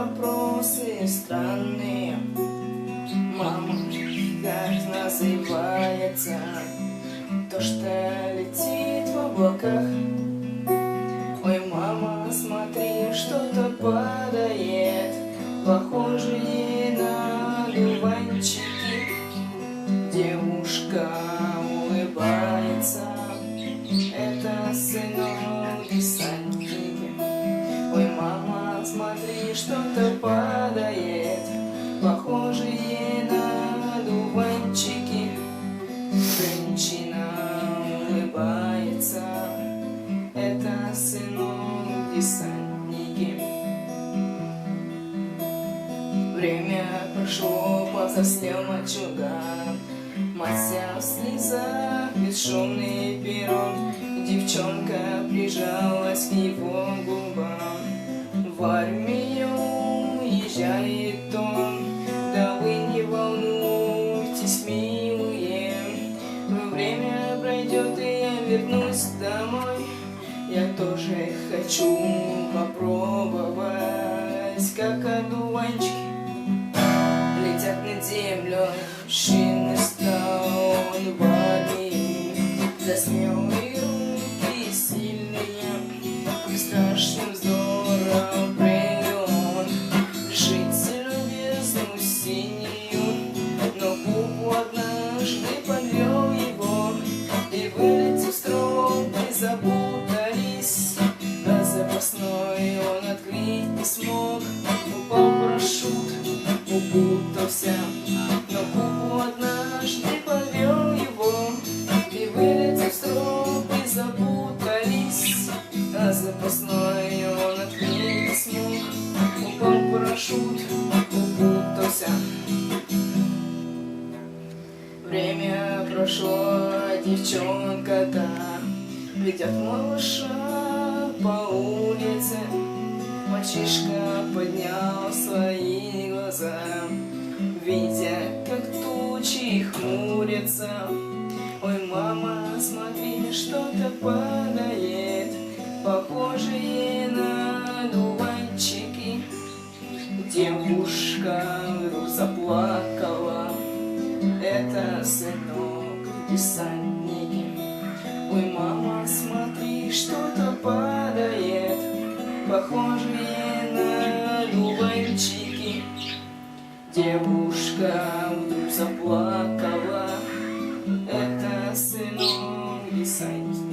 вопросы странные. Мама, как называется то, что летит в облаках? Ой, мама, смотри, что-то падает, похожие на дуванчики. Девушка улыбается, смотри, что-то падает, похожие на дуванчики. Женщина улыбается, это сынок десантники. Время прошло, повзрослел мальчуган, Мать вся в слезах, бесшумный перрон, Девчонка прижалась к его губам. В армию уезжает он, Да вы не волнуйтесь, милые, Время пройдет, и я вернусь домой. Я тоже хочу попробовать, как одуванчики летят над землей, шины стон в армии, за упутался, но куклу однажды подвел его, и вылетев с тропы запутались, а запасной он открыть смог, упал парашют, упутался. Время прошло, а девчонка-то ведет малыша Мальчишка поднял свои глаза, видя, как тучи хмурятся. Ой, мама, смотри, что-то падает, похожие на дуванчики. Девушка вдруг заплакала, это сынок десантники. Ой, мама, смотри, что-то падает, похожие Девушка заплакала, это сыну не.